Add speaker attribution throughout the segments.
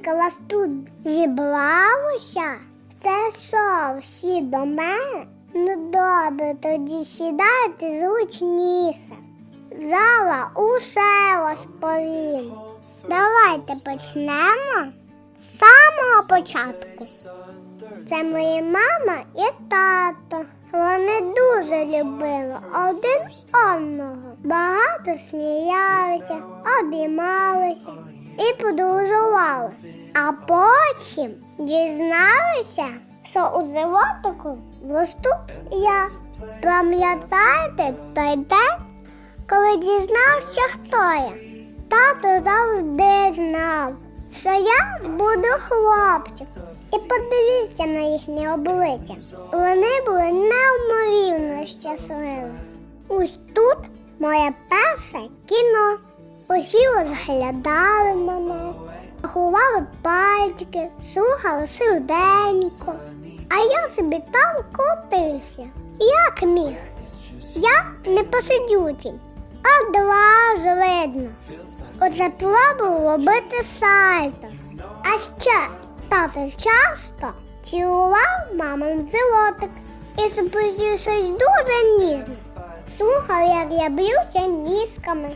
Speaker 1: скільки тут зібралося? Це що, всі до мене? Ну добре, тоді сідайте зручніше. Зараз усе розповім. Давайте почнемо з самого початку. Це моя мама і тато. Вони дуже любили один одного. Багато сміялися, обіймалися і подорожували. А потім дізналися, що у животику росту я. Пам'ятаєте той день, коли дізнався, хто я? Тато завжди знав, що я буду хлопчик. І подивіться на їхнє обличчя. Вони були неймовірно щасливі. Ось тут моє перше кіно. Усі розглядали мене, рахували пальчики, слухали серденько. А я собі там крутився. Як міг? Я не посидючий, а одразу видно. Оце пробував робити сальто. А ще тато часто цілував мамин животик і запустив щось дуже ніжне. Слухав, як я б'юся ніжками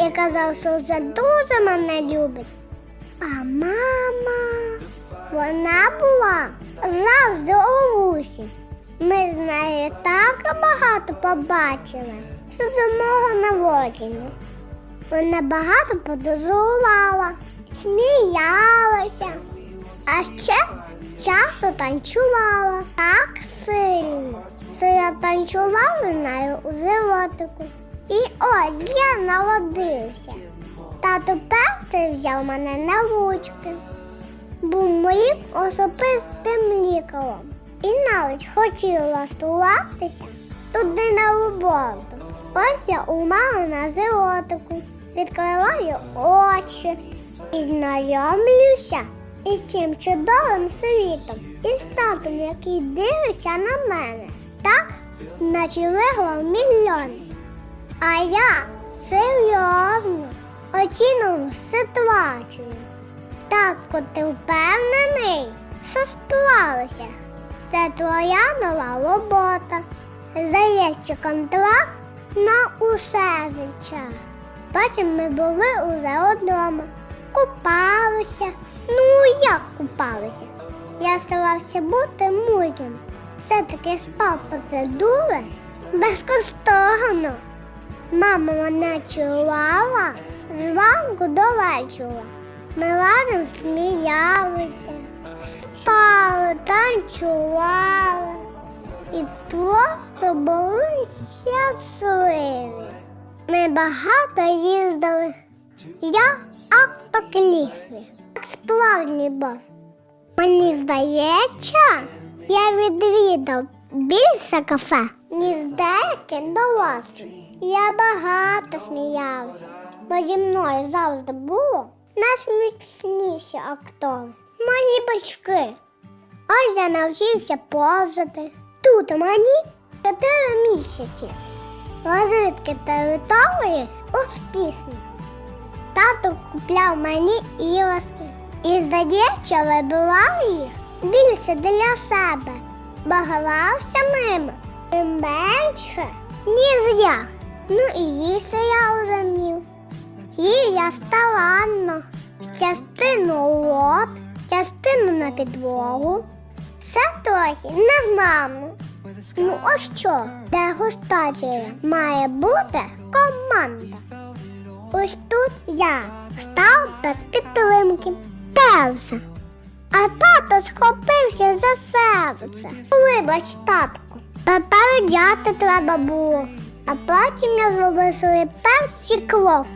Speaker 1: і казав, що вже дуже мене любить. А мама, вона була завжди у вусі. Ми з нею так багато побачили, що до мого народження. Вона багато подозувала, сміялася, а ще часто танцювала так сильно, що я танцювала нею у животику. І ось я народився. Тато перший взяв мене на ручки, був моїм особистим лікарем. І навіть хотів влаштуватися туди на роботу. Ось я у мами на животику, відкриваю очі і знайомлюся із цим чудовим світом, із татом, який дивиться на мене, так, наче виграв мільйон. А я серйозно оціную ситуацію. Татко, ти впевнений, що справишся? Це твоя нова робота. Здається, контракт на усе життя. Потім ми були уже вдома, купалися. Ну, як купалися? Я старався бути мужнім. Все-таки спав процедури безкоштовно. Мама мене чувала зранку до вечора. Ми разом сміялися, спали, танцювали і просто були щасливі. Ми багато їздили. Я автоклісві, як справжній бос. Мені здається, я відвідав більше кафе, ніж деякі дорослі. Я багато сміявся, бо зі мною завжди було найсмішніші актори. Мої батьки. Ось я навчився повзати. Тут мені 4 місяці. Розвідки території успішні. Тато купляв мені іграшки і, здається, вибивав їх більше для себе, бо грався ними тим менше, ніж я. Ну і їсти я розумів. Їв я старанно, частину у рот, частину на підлогу. Все трохи на маму. Ну ось що, дегустація має бути команда. Ось тут я став без підтримки. Перша. А тато схопився за серце. Вибач, татку. Тепер дяти треба було. А потім я зробив свої перші кроки.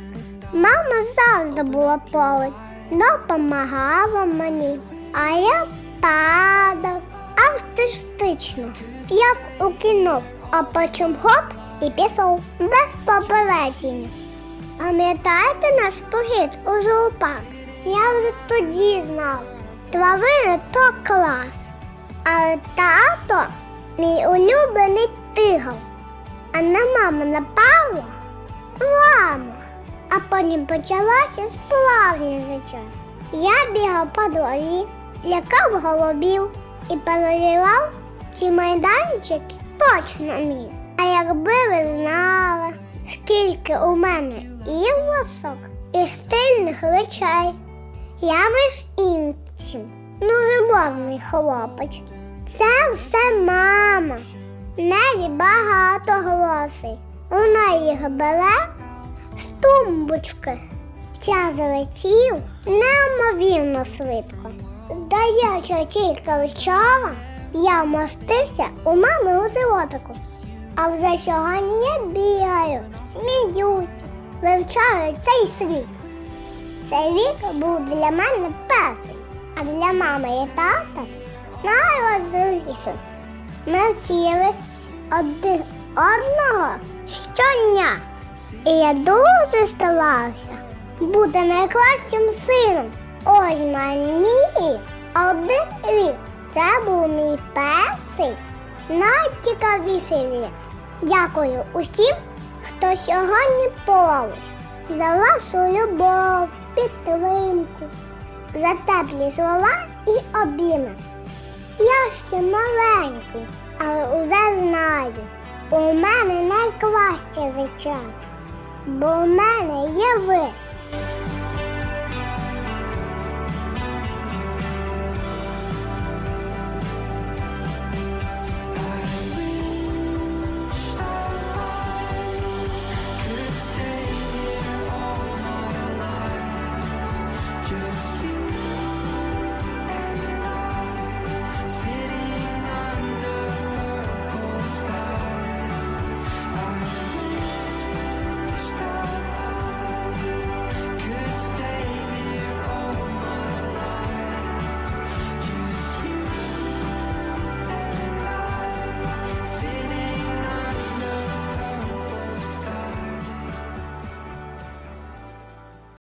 Speaker 1: Мама завжди була поруч, допомагала мені, а я падав артистично, як у кіно, а потім хоп і пішов без попередження. Пам'ятаєте наш похід у зоопарк? Я вже тоді знав. Тварини то клас. Але тато мій улюблений тигр. А на маму напало лама. А потім почалося справжнє життя. Я бігав по дворі, лякав голубів і перевіряв, чи майданчик точно мій. А якби ви знали, скільки у мене іграшок і стильних речей, я між іншим, ну любовний хлопець. Це все мама. В неї багато грошей. Вона їх бере з тумбочки. Час летів неймовірно швидко. Здається, тільки вчора я вмостився у мами у животику. А вже сьогодні я бігаю, сміюся, вивчаю цей світ. Цей вік був для мене перший, а для мами і тата найважливішим. Ми вчились один одного щодня. І я дуже старався бути найкращим сином. Ось мені один рік. Це був мій перший найцікавіший рік. Дякую усім, хто сьогодні поруч, за вашу любов, підтримку, за теплі слова і обійми. Я ще маленький, але уже знаю, у мене найкраще життя, бо в мене є ви.